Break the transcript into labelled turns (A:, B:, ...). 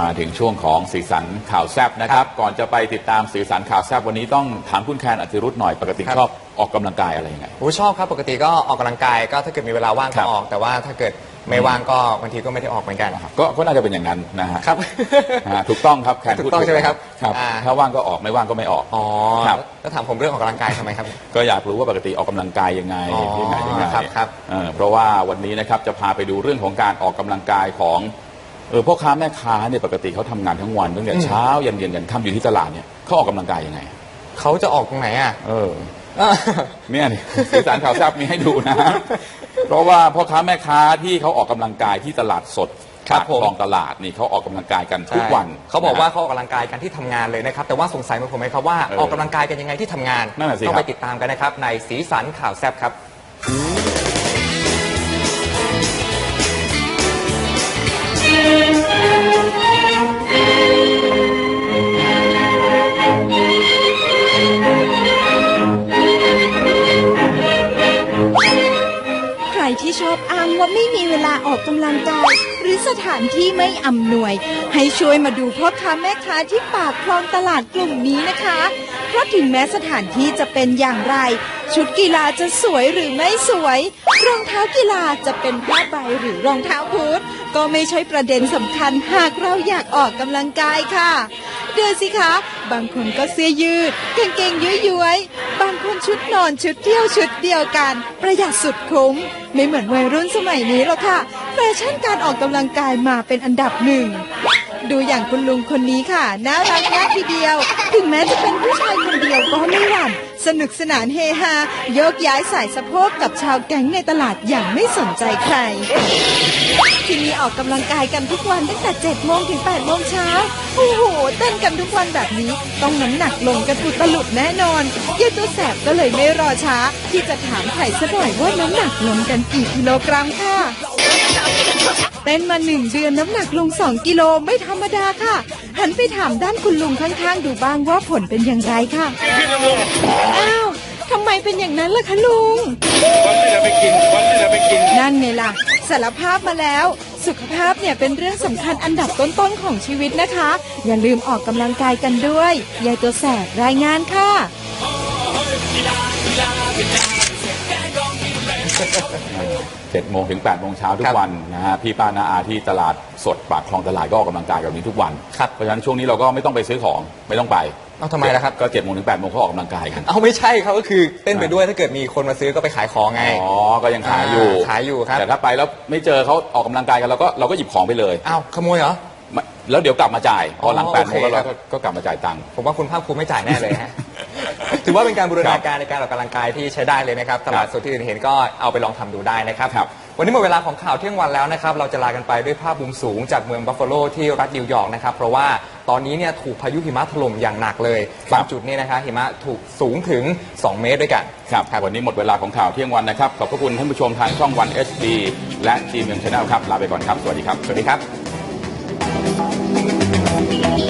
A: มาถึงช่วงของสีสันข่าวแซบนะครับ ก่อนจะไปติดตามสีสันข่าวแซบวันนี้ต้องถามคุณแคนอธิรุธหน่อยปกติ
B: ครับ
A: ชอบออกกำลังกายอะไรยังไง
B: ผมชอบครับปกติก็ออกกำลังกายก็ถ้าเกิดมีเวลาว่าง
A: ครั
B: ก็
A: บ
B: ออก แต่ว่าถ้าเกิดไม่ว่างก็บางทีก็ไม่ได้ออกเหมือนกัน
A: ก็ก็น่าจะเป็นอย่างนั้นนะฮะ
B: ครับ
A: นะฮะถูกต้องครับแคน
B: ถูกต้องใช่ไหมครับ
A: ครับ
B: อ่า
A: ถ้าว่างก็ออกไม่ว่างก็ไม่ออก
B: อ๋อ
A: ครับ
B: แล้วถามผมเรื่องออกกำลังกายทำไมครับ
A: ก็อยากรู้ว่าปกติออกกำลังกายยังไง
B: อ๋อ
A: ยังไงยังไง
B: ครับครับ
A: เออเพราะว่าวันนี้นะครับจะพาไปดูเรื่องของการออกกำลังกายของ เออพ่อค้าแม่ค้าเนี่ยปกติเขาทำงานทั้งวันตั้งแต่เช้ายันเย็นยันค่ำอยู่ที่ตลาดเนี่ยเขาออกกำลังกายยังไง
B: เขาจะออกตรงไหนอะ
A: เออ เนี่ยนี่ สีสันข่าวแซ่บมีให้ดูนะ เพราะว่าพ่อค้าแม่ค้าที่เขาออกกำลังกายที่ตลาดสด
B: ครับ
A: ปาก
B: ผม
A: คลองตลาดนี่เขาออกกำลังกายกันทุกวัน
B: ใช่เขาบอกว่า
A: นะฮะ
B: เขาออกกำลังกายกันที่ทำงานเลยนะครับ แต่ว่าสงสัยเหมือนผมไหมครับว่า
A: เออ
B: ออกกำลังกายกันยังไงที่ทำงาน
A: นั่นน่ะสิ
B: ต้อง
A: ครั
B: ไป
A: บ
B: ติดตามกันนะครับในสีสันข่าวแซ่บครับ
C: ที่ชอบอ้างว่าไม่มีเวลาออกกำลังกาย หรือสถานที่ไม่อำนวย ให้ช่วยมาดูพ่อค้าแม่ค้าที่ปากคลองตลาดกลุ่มนี้นะคะ เพราะถึงแม้สถานที่จะเป็นอย่างไร ชุดกีฬาจะสวยหรือไม่สวย รองเท้ากีฬาจะเป็นผ้าใบหรือรองเท้าบูทก็ไม่ใช่ประเด็นสำคัญหากเราอยากออกกำลังกายค่ะ เดูสิคะ บางคนก็เสื้อยืดกางเกงย้วยๆบ ชุดนอนชุดเที่ยวชุดเดียวกัน ประหยัดสุดคุ้ม ไม่เหมือนวัยรุ่นสมัยนี้หรอกค่ะ แฟชั่นการออกกำลังกายมาเป็นอันดับหนึ่ง ดูอย่างคุณลุงคนนี้ค่ะน่ารักมากทีเดียว ถึงแม้จะเป็นผู้ชายคนเดียวก็ไม่หวั่น สนุกสนานเฮฮา โยกย้ายสายสะโพกกับชาวแก๊งในตลาดอย่างไม่สนใจใคร ที่นี่ออกกำลังกายกันทุกวันตั้งแต่7โมงถึง8โมงเช้าโอ้โหเต้นกันทุกวันแบบนี้ ต้องน้ำหนักลงกันอุตลุดแน่นอนยายตัวแสบก็เลยไม่รอช้า ที่จะถามไถ่ซะหน่อยว่าน้ำหนักลงกันกี่กิโลกรัมค่ะเต้นมาหนึ่งเดือนน้ำหนักลงสองกิโลไม่ธรรมดาค่ะ หันไปถามด้านคุณลุงข้างๆ ดูบ้างว่าผลเป็นอย่างไรค่ะอ้าวทำไมเป็นอย่างนั้นล่ะคะลุงนั่นไงล่ะ สารภาพมาแล้ว สุขภาพเนี่ยเป็นเรื่องสำคัญอันดับต้นๆของชีวิตนะคะ อย่าลืมออกกำลังกายกันด้วย ยายตัวแสบรายงานค่ะ
A: เจ็ดโมงถึง8ปดโมงเช้าทุ
B: ครั
A: ก
B: บ
A: วันนะฮะพี่ป้านาอาที่ตลาดสดปากคลองตลาดก็ออกกำลังกายแบบนี้ทุกวัน
B: ครับ
A: เพราะฉะนั้นช่วงนี้เราก็ไม่ต้องไปซื้อของไม่ต้องไป
B: เอาทำไมล่ะครับ
A: ก็เจ็ดโมงถึงแปดโมงเขาออกกำลังกายกัน
B: เอาไม่ใช่เขาก็คือเต้นไปด้วยถ้าเกิดมีคนมาซื้อก็ไปขายของไง
A: อ๋อ ก็ยังขายอยู่
B: อ่าขายอยู่ครับ
A: แต่ถ้าไปแล้วไม่เจอเขาออกกำลังกายกันเราก็เราก็หยิบของไปเลย
B: อ้าวขโมยเหรอ
A: ไม่แล้วเดี๋ยวกลับมาจ่ายพอหลัง
B: อ๋อ
A: แปดโมง
B: โอเค
A: แล้วเรา
B: ครั
A: ก็
B: บ
A: ก็กลับมาจ่ายตังค์
B: ผมว่าคุณภาคภูมิไม่จ่ายแน่เลยฮะ ถือว่าเป็นการบูรณาการในการออกกำลังกายที่ใช้ได้เลยนะครับตลาดสดที่อื่นเห็นก็เอาไปลองทำดูได้นะครับวันนี้หมดเวลาของข่าวเที่ยงวันแล้วนะครับ เราจะลากันไปด้วยภาพบุมสูงจากเมืองบัฟฟาโลที่รัฐนิวยอร์กนะครับ เพราะว่าตอนนี้เนี่ยถูกพายุหิมะถล่มอย่างหนักเลยบางจุดเนี่ยนะครับหิมะถูกสูงถึง 2 เมตรด้วยกัน
A: ครับ วันนี้หมดเวลาของข่าวเที่ยงวันนะครับ ขอบคุณท่านผู้ชมทางช่องวัน HD และจีเมืองชาแนลครับ ลาไปก่อนครับ สวัสดีครับ
B: สวัสดีครับ